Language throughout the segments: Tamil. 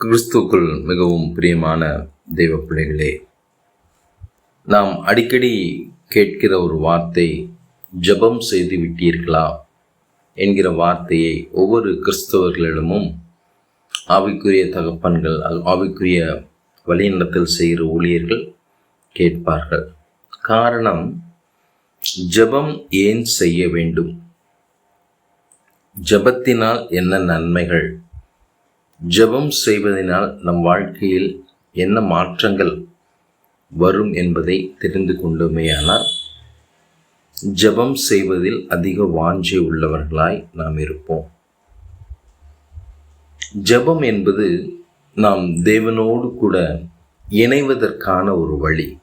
கிறிஸ்துக்குள் மிகவும் பிரியமான தெய்வ பிள்ளைகளே நாம் அடிக்கடி கேட்கிற ஒரு வார்த்தை ஜெபம் செய்து விட்டீர்களா? என்கிற வார்த்தையை ஒவ்வொரு கிறிஸ்தவர்களிடமும் ஆவிக்குரிய தகப்பன்கள் ஆவிக்குரிய வழிநடத்தல் செய்கிற ஊழியர்கள் கேட்பார்கள். காரணம் ஜெபம் ஏன் செய்ய வேண்டும்? ஜெபத்தினால் என்ன நன்மைகள்? ஜெபம் செய்வதனால் நம் வாழ்க்கையில் என்ன மாற்றங்கள் வரும் என்பதை தெரிந்து கொண்டோமேயானால் ஜெபம் செய்வதில் அதிக வாஞ்சை உள்ளவர்களாய் நாம் இருப்போம். ஜெபம் என்பது நாம் தேவனோடு கூட இணைவதற்கான ஒரு வழி.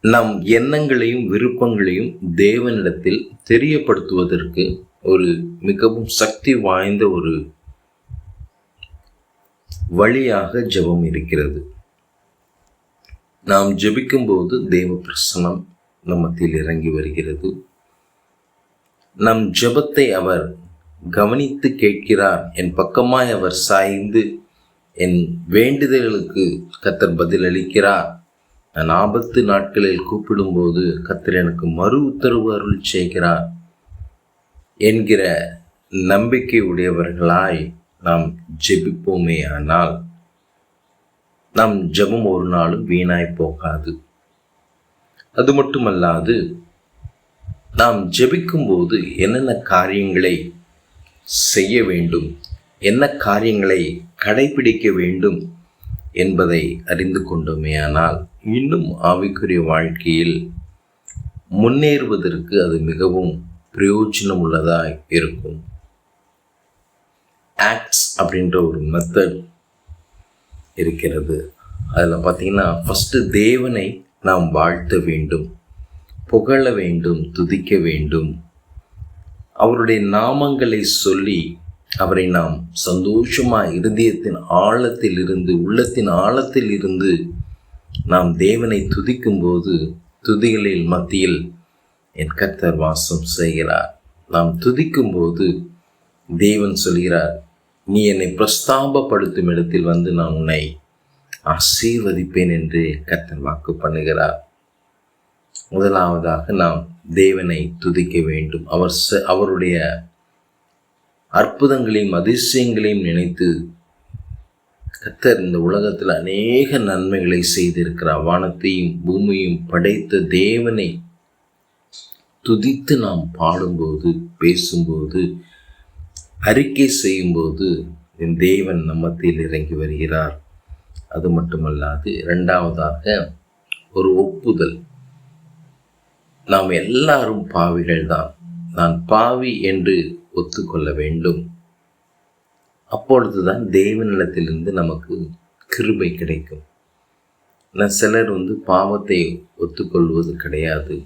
நம் எண்ணங்களையும் விருப்பங்களையும் தேவனிடத்தில் தெரியப்படுத்துவதற்கு ஒரு மிகவும் சக்தி வாய்ந்த ஒரு வழியாக ஜெபம் இருக்கிறது. நாம் ஜெபிக்கும்போது தெய்வ பிரசனம் நம்மத்தில் இறங்கி வருகிறது. நம் ஜெபத்தை அவர் கவனித்து கேட்கிறார். என் பக்கமாய் அவர் சாய்ந்து என் வேண்டுதல்களுக்கு கத்தர் பதிலளிக்கிறார் நான் ஆபத்து நாட்களில் கூப்பிடும்போது கத்தர் எனக்கு மறு உத்தரவு அருள் செய்கிறார். என்கிற நம்பிக்கை உடையவர்களாய் நாம் ஜெபிப்போமே ஆனால் நம் ஜெபம் ஒரு நாளும் வீணாய் போகாது. அது மட்டுமல்லாது நாம் ஜெபிக்கும்போது என்னென்ன காரியங்களை செய்ய வேண்டும் என்ன காரியங்களை கடைபிடிக்க வேண்டும் என்பதை அறிந்து கொண்டோமேயானால் இன்னும் ஆவிக்குரிய வாழ்க்கையில் முன்னேறுவதற்கு அது மிகவும் பிரயோஜனம் உள்ளதாக இருக்கும். ஆக்ட்ஸ் அப்படின்ற ஒரு மெத்தட் இருக்கிறது. அதில் பார்த்திங்கன்னா ஃபஸ்ட்டு தேவனை நாம் வாழ்த்த வேண்டும் புகழ வேண்டும் துதிக்க வேண்டும். அவருடைய நாமங்களை சொல்லி அவரை நாம் சந்தோஷமாக இருதயத்தின் ஆழத்தில் இருந்து உள்ளத்தின் ஆழத்தில் இருந்து நாம் தேவனை துதிக்கும்போது துதிகளில் மத்தியில் என் கர்த்தர் வாசம் செய்கிறார். நாம் துதிக்கும்போது தேவன் சொல்கிறார் நீ என்னை பிரஸ்தாபப்படுத்தும் இடத்தில் வந்து நான் உன்னை ஆசீர்வதிப்பேன் என்று கர்த்தர் வாக்கு பண்ணுகிறார். முதலாவதாக நாம் தேவனை துதிக்க வேண்டும். அவர் அவருடைய அற்புதங்களையும் அதிசயங்களையும் நினைத்து கத்தர் இந்த உலகத்தில் அநேக நன்மைகளை செய்திருக்கிறார். வானத்தையும் பூமியும் படைத்த தேவனை துதித்து நாம் பாடும்போது பேசும்போது அறிக்கை செய்யும்போது என் தேவன் நம்மத்தில் இறங்கி வருகிறார். அது மட்டுமல்லாது இரண்டாவதாக ஒரு ஒப்புதல். நாம் எல்லாரும் பாவிகள் தான். நான் பாவி என்று ஒத்துக்கொள்ள வேண்டும். அப்பொழுதுதான் தேவனிடத்திலிருந்து நமக்கு கிருபை கிடைக்கும். நான் சிலர் வந்து பாவத்தை ஒத்துக்கொள்வது கிடையாது.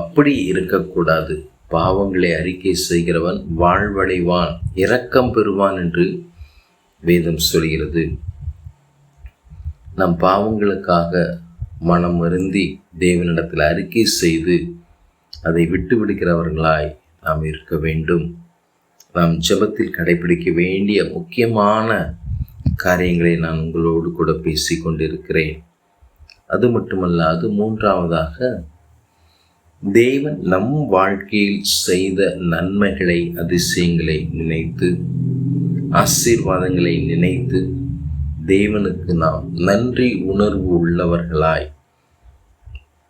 அப்படி இருக்கக்கூடாது. பாவங்களை அறிக்கை செய்கிறவன் வாழ்வடைவான் இரக்கம் பெறுவான் என்று வேதம் சொல்கிறது. நம் பாவங்களுக்காக மனம் வருந்தி தேவனிடத்தில் அறிக்கை செய்து அதை விட்டு விடுகிறவர்களாய் நாம் இருக்க வேண்டும். நாம் ஜெபத்தில் கடைபிடிக்க வேண்டிய முக்கியமான காரியங்களை நான் உங்களோடு கூட பேசி கொண்டிருக்கிறேன் அது மட்டுமல்லாது மூன்றாவதாக தேவன் நம் வாழ்க்கையில் செய்த நன்மைகளை அதிசயங்களை நினைத்து ஆசீர்வாதங்களை நினைத்து தேவனுக்கு நாம் நன்றி உணர்வு உள்ளவர்களாய்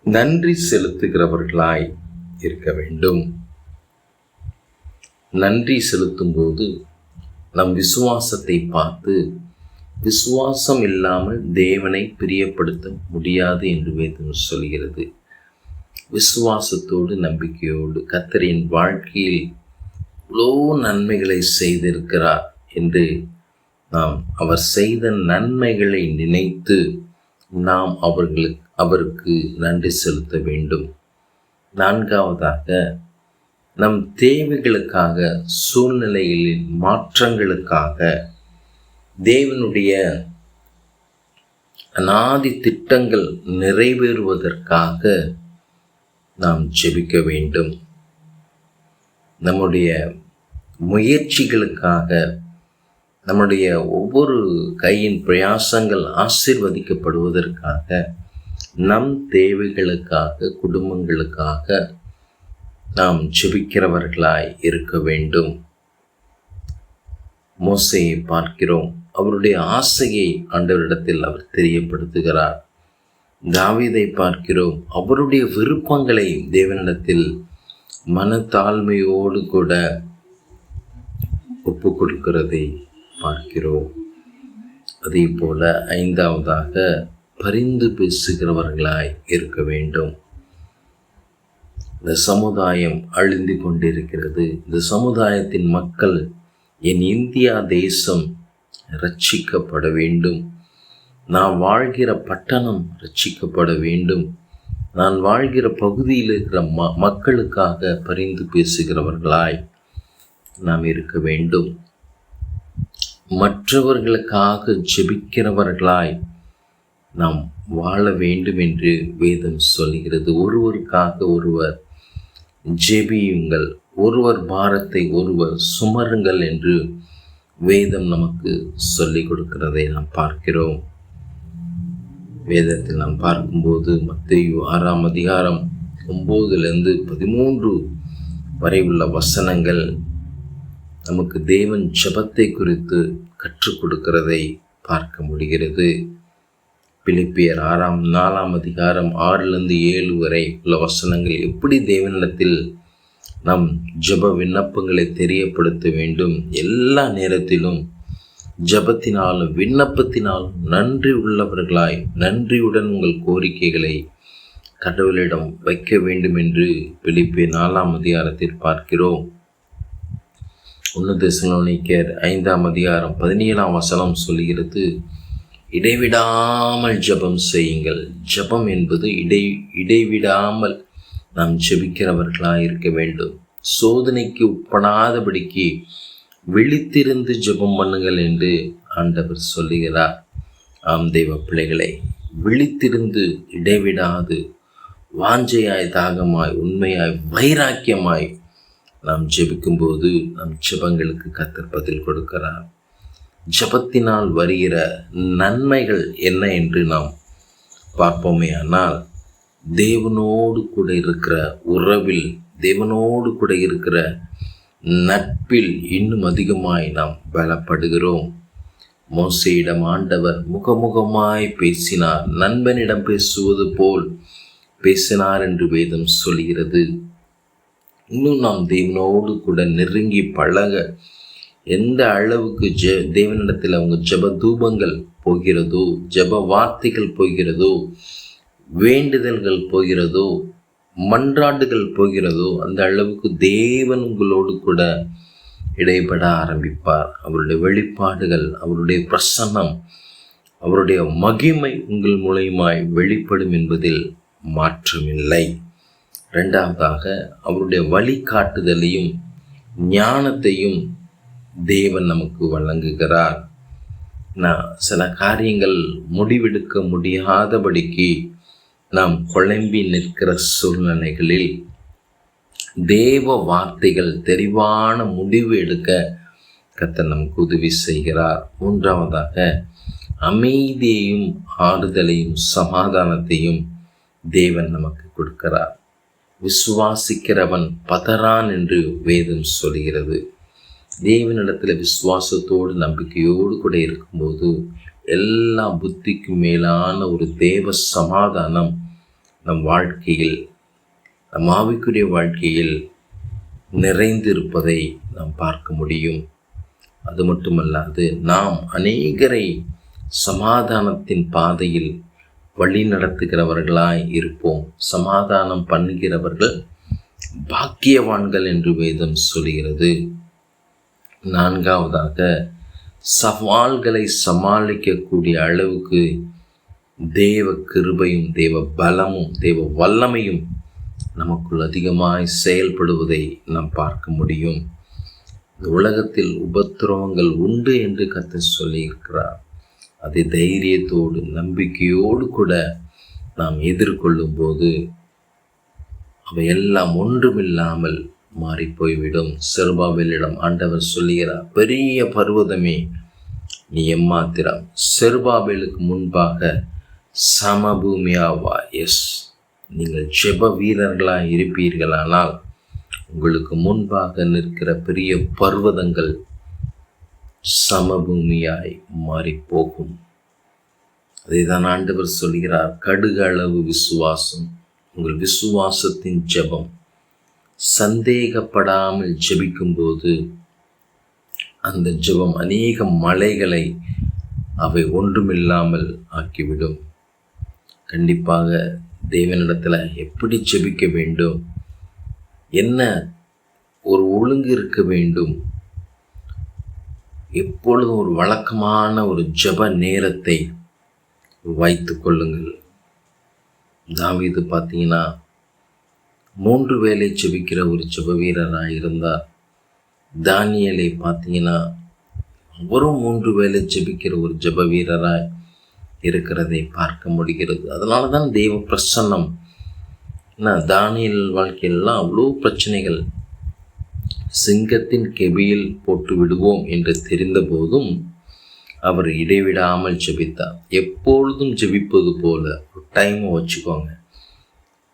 நன்றி செலுத்துகிறவர்களாய் இருக்க வேண்டும். நன்றி செலுத்தும்போது நம் விசுவாசத்தை பார்த்து விசுவாசம் இல்லாமல் தேவனை பிரியப்படுத்த முடியாது என்று வேதம் சொல்கிறது. விசுவாசத்தோடு நம்பிக்கையோடு கத்தரின் வாழ்க்கையில் இவ்வளோ நன்மைகளை செய்திருக்கிறார் என்று நாம் அவர் செய்த நன்மைகளை நினைத்து நாம் அவர்களுக்கு அவருக்கு நன்றி செலுத்த வேண்டும். நான்காவதாக நம் தேவைகளுக்காக சூழ்நிலைகளின் மாற்றங்களுக்காக தேவனுடைய அநாதி திட்டங்கள் நிறைவேறுவதற்காக நாம் ஜெபிக்க வேண்டும். நம்முடைய முயற்சிகளுக்காக நம்முடைய ஒவ்வொரு கையின் பிரயாசங்கள் ஆசிர்வதிக்கப்படுவதற்காக நம் தேவைகளுக்காக குடும்பங்களுக்காக நாம் ஜெபிக்கிறவர்களாய் இருக்க வேண்டும். மோசையை பார்க்கிறோம். அவருடைய ஆசையை ஆண்டவரிடத்தில் அவர் தெரியப்படுத்துகிறார். தாவீதை பார்க்கிறோம். அவருடைய விருப்பங்களை தேவனிடத்தில் மனத்தாழ்மையோடு கூட ஒப்பு கொடுக்கிறதை பார்க்கிறோம். அதே போல ஐந்தாவதாக பரிந்து பேசுகிறவர்களாய் இருக்க வேண்டும். இந்த சமுதாயம் அழிந்து கொண்டிருக்கிறது. இந்த சமுதாயத்தின் மக்கள் என் இந்தியா தேசம் ரட்சிக்கப்பட வேண்டும். நான் வாழ்கிற பட்டணம் ரட்சிக்கப்பட வேண்டும். நான் வாழ்கிற பகுதியில் இருக்கிற ம மக்களுக்காக பரிந்து பேசுகிறவர்களாய் நாம் இருக்க வேண்டும். மற்றவர்களுக்காக ஜெபிக்கிறவர்களாய் நாம் வாழ வேண்டும் என்று வேதம் சொல்கிறது. ஒருவருக்காக ஒருவர் ஜெபியுங்கள். ஒருவர் பாரத்தை ஒருவர் சுமருங்கள் என்று வேதம் நமக்கு சொல்லிக் கொடுக்கிறதை நாம் பார்க்கிறோம். வேதத்தில் நாம் பார்க்கும்போது மத்திய ஆறாம் அதிகாரம் ஒம்போதுலேருந்து பதிமூன்று வரை உள்ள வசனங்கள் நமக்கு தேவன் ஜபத்தை குறித்து கற்றுக் கொடுக்கிறதை பார்க்க முடிகிறது. பிலிப்பியர் ஆறாம் நாலாம் அதிகாரம் ஆறிலிருந்து ஏழு வரை உள்ள வசனங்கள் எப்படி தேவனிடத்தில் நம் ஜப விண்ணப்பங்களை தெரியப்படுத்த வேண்டும்? எல்லா நேரத்திலும் ஜபத்தினாலும் விண்ணப்பத்தினாலும் நன்றி உள்ளவர்களாய் நன்றியுடன் உங்கள் கோரிக்கைகளை கடவுளிடம் வைக்க வேண்டும் என்று பிலிப்பே நாலாம் அதிகாரத்தில் பார்க்கிறோம். ஒன்று ஐந்தாம் அதிகாரம் பதினேழாம் வசனம் சொல்கிறது இடைவிடாமல் ஜபம் செய்யுங்கள். ஜபம் என்பது இடை இடைவிடாமல் நாம் ஜபிக்கிறவர்களாக இருக்க வேண்டும். சோதனைக்கு உட்படாதபடிக்கு விழித்திருந்து ஜெபம் பண்ணுங்கள் என்று ஆண்டவர் சொல்லுகிறார். ஆம் தெய்வ பிள்ளைகளை விழித்திருந்து இடைவிடாது. வாஞ்சையாய் தாகமாய் உண்மையாய் வைராக்கியமாய் நாம் ஜெபிக்கும்போது நம் ஜெபங்களுக்கு கத்தர் பதில் கொடுக்கிறார். ஜபத்தினால் வருகிற நன்மைகள் என்ன என்று நாம் பார்ப்போமே ஆனால் தேவனோடு கூட இருக்கிற உறவில் தேவனோடு கூட இருக்கிற நட்பில் இன்னும் அதிகமாய் நாம் பலப்படுகிறோம். மோசையிடம் ஆண்டவர் முகமுகமாய் பேசினார். நண்பனிடம் பேசுவது போல் பேசினார் என்று வேதம் சொல்கிறது. இன்னும் நாம் தேவனோடு கூட நெருங்கி பழக எந்த அளவுக்கு ஜெ தேவனிடத்தில் அவங்க ஜப தூபங்கள் போகிறதோ ஜப வார்த்தைகள் போகிறதோ வேண்டுதல்கள் போகிறதோ மன்றாண்டுகள் போகிறதோ அந்த அளவுக்கு தேவன் உங்களோடு கூட இடைப்பட ஆரம்பிப்பார். அவருடைய வெளிப்பாடுகள் அவருடைய பிரசன்னம் அவருடைய மகிமை உங்கள் மூலயமாய் வெளிப்படும் என்பதில் மாற்றமில்லை. ரெண்டாவதாக அவருடைய வழிகாட்டுதலையும் ஞானத்தையும் தேவன் நமக்கு வழங்குகிறார். நான் சில காரியங்கள் முடிவெடுக்க முடியாதபடிக்கு நாம் குழம்பி நிற்கிற சூழ்நிலைகளில் தேவ வார்த்தைகள் தெளிவான முடிவு எடுக்க கத்த நமக்கு உதவி செய்கிறார். மூன்றாவதாக அமைதியையும் ஆறுதலையும் சமாதானத்தையும் தேவன் நமக்கு கொடுக்கிறார். விசுவாசிக்கிறவன் பதறான் என்று வேதம் சொல்கிறது. தேவனிடத்தில் விசுவாசத்தோடு நம்பிக்கையோடு கூட இருக்கும்போது எல்லா புத்திக்கும் மேலான ஒரு தேவ சமாதானம் நம் வாழ்க்கையில் நம் ஆவிக்குரிய வாழ்க்கையில் நிறைந்திருப்பதை நாம் பார்க்க முடியும். அது மட்டுமல்லாது நாம் அநேகரை சமாதானத்தின் பாதையில் வழி நடத்துகிறவர்களாய் இருப்போம். சமாதானம் பண்ணுகிறவர்கள் பாக்கியவான்கள் என்று வேதம் சொல்கிறது. நான்காவதாக சவால்களை சமாளிக்கக்கூடிய அளவுக்கு தேவ கிருபையும் தேவ பலமும் தேவ வல்லமையும் நமக்குள் அதிகமாய் செயல்படுவதை நாம் பார்க்க முடியும். இந்த உலகத்தில் உபத்திரவங்கள் உண்டு என்று கத்த சொல்லியிருக்கிறார். அதை தைரியத்தோடு நம்பிக்கையோடு கூட நாம் எதிர்கொள்ளும் போது அவையெல்லாம் ஒன்றுமில்லாமல் மாறி போய்விடும் செருபாவிலிடம் ஆண்டவர் சொல்லுகிறார் பெரிய பர்வதமே நீ எம்மாத்திரம். செருபாபேலுக்கு முன்பாக சமபூமியாவா? எஸ் நீங்கள் ஜெப வீரர்களாக இருப்பீர்களானால் உங்களுக்கு முன்பாக நிற்கிற பெரிய பர்வதங்கள் சமபூமியாய் மாறிப்போகும். அதை தான் ஆண்டவர் சொல்கிறார். கடுகு அளவு விசுவாசம் உங்கள் விசுவாசத்தின் ஜெபம். சந்தேகப்படாமல் ஜெபிக்கும்போது அந்த ஜெபம் அநேக மலைகளை அவை ஒன்றுமில்லாமல் ஆக்கிவிடும். கண்டிப்பாக தேவனிடத்தில் எப்படி ஜெபிக்க வேண்டும்? என்ன ஒரு ஒழுங்கு இருக்க வேண்டும்? எப்பொழுதும் ஒரு வழக்கமான ஒரு ஜெப நேரத்தை வைத்து கொள்ளுங்கள். தாவிது பார்த்தீங்கன்னா மூன்று வேலை ஜெபிக்கிற ஒரு ஜெப வீரராக இருந்தார். தானியலை பார்த்தீங்கன்னா அவரும் மூன்று வேலை ஜெபிக்கிற ஒரு ஜெப வீரராக இருக்கிறதை பார்க்க முடிகிறது. அதனால தான் தெய்வ பிரசன்னம். என்ன தானியல் வாழ்க்கையெல்லாம் அவ்வளோ பிரச்சனைகள். சிங்கத்தின் கெபியில் போட்டு விடுவோம் என்று தெரிந்த போதும் அவர் இடைவிடாமல் ஜெபித்தார். எப்பொழுதும் ஜெபிப்பது போல ஒரு டைமை வச்சுக்கோங்க.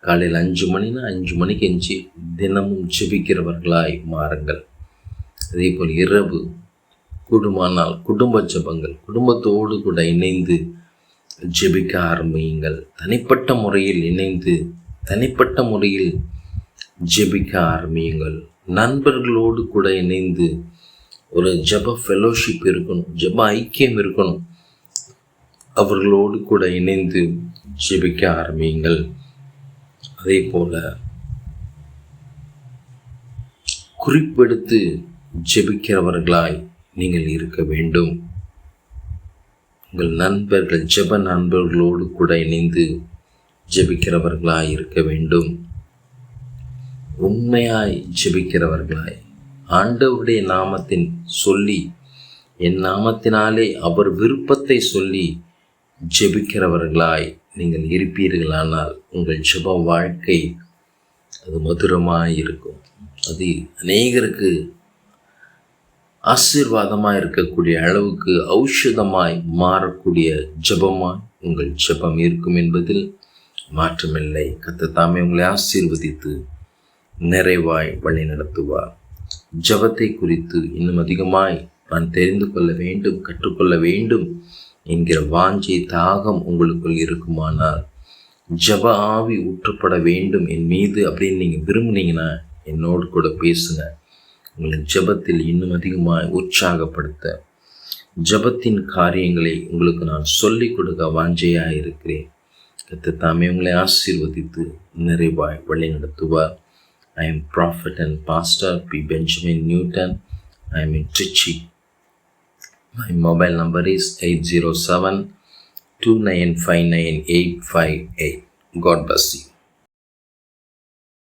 காலையில் அஞ்சு மணினா அஞ்சு மணிக்கு எஞ்சி தினமும் ஜெபிக்கிறவர்களாய் மாறுங்கள். அதே போல் இரவு குடும்பமானால் குடும்ப ஜெபங்கள் குடும்பத்தோடு கூட இணைந்து ஜெபிக்க ஆரம்பியுங்கள் தனிப்பட்ட முறையில் இணைந்து தனிப்பட்ட முறையில் ஜெபிக்க ஆரம்பியுங்கள் நண்பர்களோடு கூட இணைந்து ஒரு ஜப ஃபெலோஷிப் இருக்கணும் ஜப ஐக்கியம் இருக்கணும். அவர்களோடு கூட இணைந்து ஜெபிக்க ஆரம்பியுங்கள் அதே போல் குறிப்பெடுத்து ஜெபிக்கிறவர்களாய் நீங்கள் இருக்க வேண்டும். உங்கள் நண்பர்கள் ஜெப நண்பர்களோடு கூட இணைந்து ஜெபிக்கிறவர்களாய் இருக்க வேண்டும். உண்மையாய் ஜெபிக்கிறவர்களாய். ஆண்டவருடைய நாமத்தின் சொல்லி என் நாமத்தினாலே அவர் விருப்பத்தை சொல்லி ஜெபிக்கிறவர்களாய் நீங்கள் இருப்பீர்களானால் உங்கள் ஜெப வாழ்க்கை அது மதுரமாக இருக்கும். அது அநேகருக்கு ஆசீர்வாதமாக இருக்கக்கூடிய அளவுக்கு ஔஷதமாய் மாறக்கூடிய ஜெபமாய் உங்கள் ஜெபம் இருக்கும் என்பதில் மாற்றமில்லை. கத்த தாமே உங்களை ஆசீர்வதித்து நிறைவாய் வழி நடத்துவார். ஜபத்தை குறித்து இன்னும் அதிகமாய் நான் தெரிந்து கொள்ள வேண்டும் கற்றுக்கொள்ள வேண்டும் என்கிற வாஞ்சி தாகம் உங்களுக்குள் இருக்குமானால் ஜப ஆவி ஊற்றப்பட வேண்டும். என் மீது அப்படின்னு நீங்கள் விரும்புனீங்கன்னா என்னோடு கூட பேசுங்க. உங்களை ஜபத்தில் இன்னும் அதிகமாக உற்சாகப்படுத்த ஜபத்தின் காரியங்களை உங்களுக்கு நான் சொல்லிக் கொடுக்க வாஞ்சையாக இருக்கிறேன். கத்து தாமே உங்களை ஆசீர்வதித்து நிறைவாய் வழி நடத்துவார். I am prophet and pastor P Benjamin Newton I am in Trichy my mobile number is eight zero seven two nine five nine eight five eight God bless you